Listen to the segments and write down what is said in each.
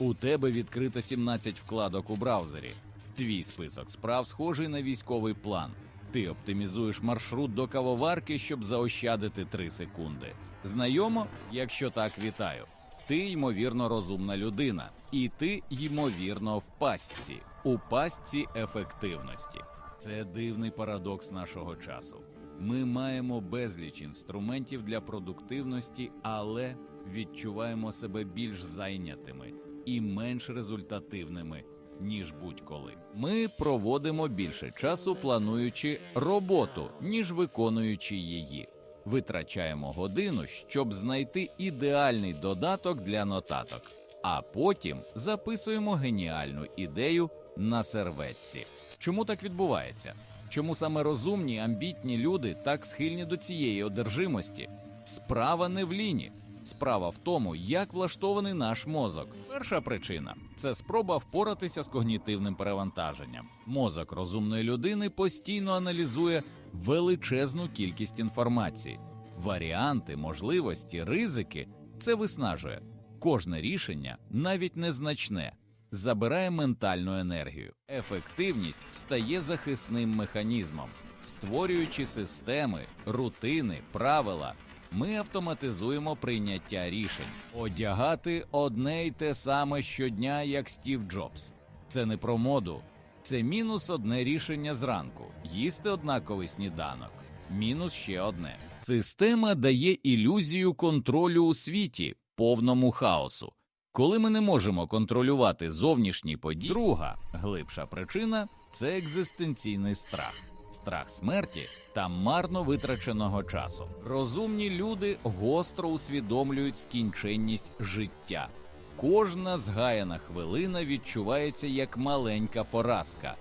У тебе відкрито 17 вкладок у браузері. Твій список справ схожий на військовий план. Ти оптимізуєш маршрут до кавоварки, щоб заощадити 3 секунди. Знайомо? Якщо так, вітаю. Ти ймовірно розумна людина, і ти ймовірно в пастці, у пастці ефективності. Це дивний парадокс нашого часу. Ми маємо безліч інструментів для продуктивності, але відчуваємо себе більш зайнятими і менш результативними, ніж будь-коли. Ми проводимо більше часу, плануючи роботу, ніж виконуючи її. Витрачаємо годину, щоб знайти ідеальний додаток для нотаток, а потім записуємо геніальну ідею на серветці. Чому так відбувається? Чому саме розумні, амбітні люди так схильні до цієї одержимості? Справа не в ліні. Справа в тому, як влаштований наш мозок. Перша причина це спроба впоратися з когнітивним перевантаженням. Мозок розумної людини постійно аналізує величезну кількість інформації. Варіанти, можливості, ризики це виснажує. Кожне рішення, навіть незначне, забирає ментальну енергію. Ефективність стає захисним механізмом, створюючи системи, рутини, правила. Ми автоматизуємо прийняття рішень, одягати одне й те саме щодня, як Стів Джобс. Це не про моду, це мінус одне рішення зранку, їсти однаковий сніданок. Мінус ще одне. Система дає ілюзію контролю у світі, повному хаосу. Коли ми не можемо контролювати зовнішні події, друга глибша причина це екзистенційний страх, страх смерті та марно витраченого часу. Розумні люди гостро усвідомлюють скінченність життя. Кожна згаяна хвилина відчувається як маленька поразка,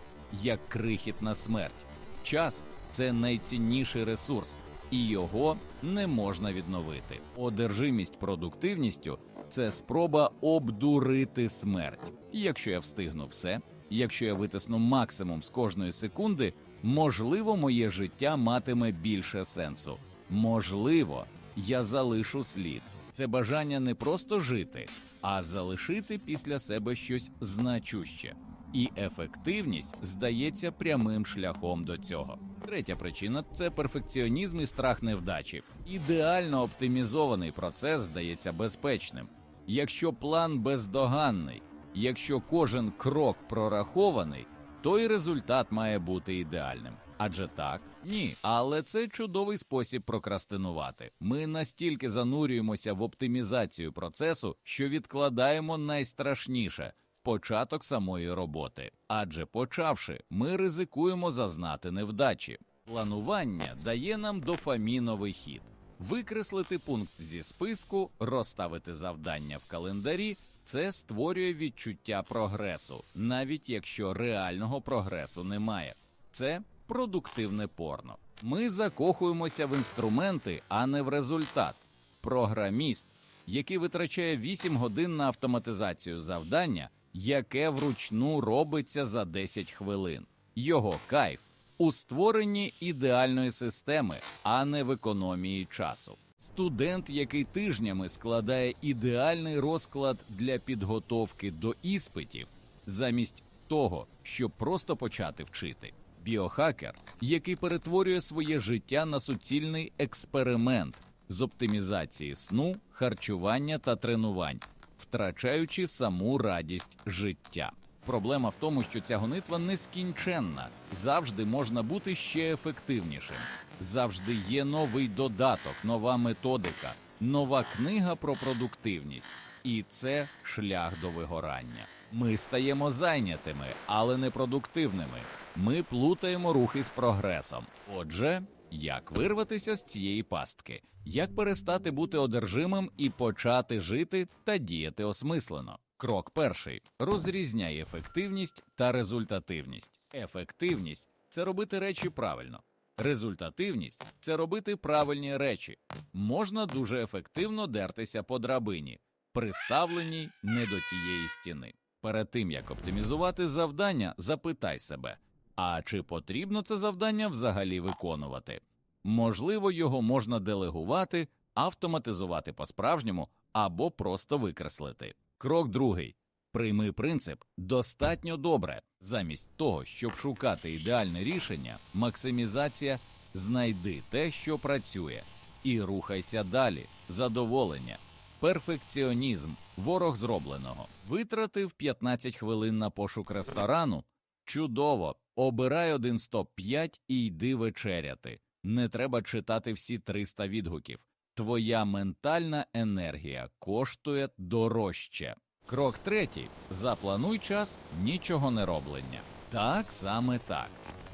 як крихітна смерть. Час це найцінніший ресурс, і його не можна відновити. Одержимість продуктивністю це спроба обдурити смерть. Якщо я встигну все, якщо я витисну максимум з кожної секунди, можливо, моє життя матиме більше сенсу. Можливо, я залишу слід. Це бажання не просто жити, а залишити після себе щось значуще. І ефективність здається прямим шляхом до цього. Третя причина це перфекціонізм і страх невдачі. Ідеально оптимізований процес здається безпечним. Якщо план бездоганний, якщо кожен крок прорахований, то і результат має бути ідеальним. Адже так? Ні, але це чудовий спосіб прокрастинувати. Ми настільки занурюємося в оптимізацію процесу, що відкладаємо найстрашніше початок самої роботи. Адже почавши, ми ризикуємо зазнати невдачі. Планування дає нам дофаміновий хід. Викреслити пункт зі списку, розставити завдання в календарі це створює відчуття прогресу, навіть якщо реального прогресу немає. Це продуктивне порно. Ми закохуємося в інструменти, а не в результат. Програміст, який витрачає 8 годин на автоматизацію завдання, яке вручну робиться за 10 хвилин. Його кайф у створенні ідеальної системи, а не в економії часу. Студент, який тижнями складає ідеальний розклад для підготовки до іспитів, замість того, щоб просто почати вчити. Біохакер, який перетворює своє життя на суцільний експеримент з оптимізації сну, харчування та тренувань, втрачаючи саму радість життя. Проблема в тому, що ця гонитва нескінченна. Завжди можна бути ще ефективнішим. Завжди є новий додаток, нова методика, нова книга про продуктивність. І це шлях до вигорання. Ми стаємо зайнятими, але не продуктивними. Ми плутаємо рухи з прогресом. Отже, як вирватися з цієї пастки? Як перестати бути одержимим і почати жити та діяти осмислено? Крок перший: розрізняй ефективність та результативність. Ефективність це робити речі правильно. Результативність це робити правильні речі. Можна дуже ефективно дертися по драбині, приставленій не до тієї стіни. Перед тим як оптимізувати завдання, запитай себе: а чи потрібно це завдання взагалі виконувати? Можливо, його можна делегувати, автоматизувати по-справжньому або просто викреслити. Крок другий: Прийми принцип достатньо добре. Замість того, щоб шукати ідеальне рішення, максимізація знайди те, що працює, і рухайся далі. Задоволення, перфекціонізм, ворог зробленого. Витратив 15 хвилин на пошук ресторану. Чудово! Обирай один з топ-5 і йди вечеряти. Не треба читати всі 300 відгуків. Твоя ментальна енергія коштує дорожче. Крок третій: заплануй час нічого не роблення. Так саме так.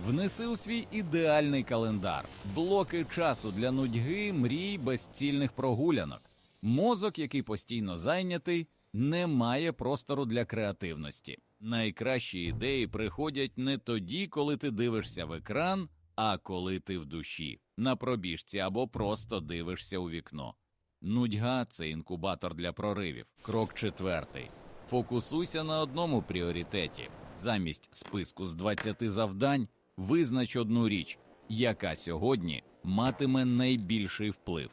Внеси у свій ідеальний календар, блоки часу для нудьги, мрій, безцільних прогулянок. Мозок, який постійно зайнятий, не має простору для креативності. Найкращі ідеї приходять не тоді, коли ти дивишся в екран, а коли ти в душі, на пробіжці або просто дивишся у вікно. Нудьга це інкубатор для проривів. Крок четвертий. Фокусуйся на одному пріоритеті. Замість списку з 20 завдань визнач одну річ, яка сьогодні матиме найбільший вплив.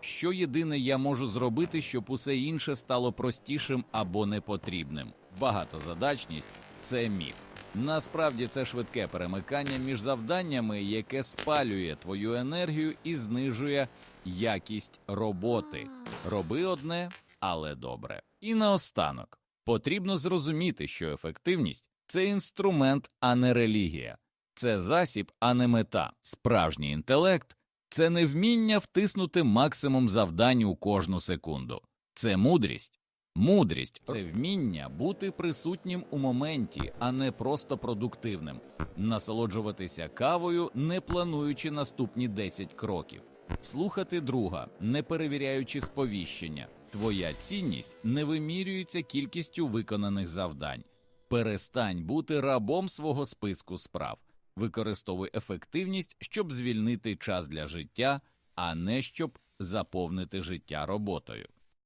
Що єдине я можу зробити, щоб усе інше стало простішим або непотрібним? Багатозадачність це міф. Насправді це швидке перемикання між завданнями, яке спалює твою енергію і знижує якість роботи. Роби одне, але добре. І наостанок потрібно зрозуміти, що ефективність це інструмент, а не релігія, це засіб, а не мета. Справжній інтелект це не вміння втиснути максимум завдань у кожну секунду. Це мудрість. Мудрість це вміння бути присутнім у моменті, а не просто продуктивним, насолоджуватися кавою, не плануючи наступні 10 кроків, слухати друга, не перевіряючи сповіщення. Твоя цінність не вимірюється кількістю виконаних завдань. Перестань бути рабом свого списку справ. Використовуй ефективність, щоб звільнити час для життя, а не щоб заповнити життя роботою.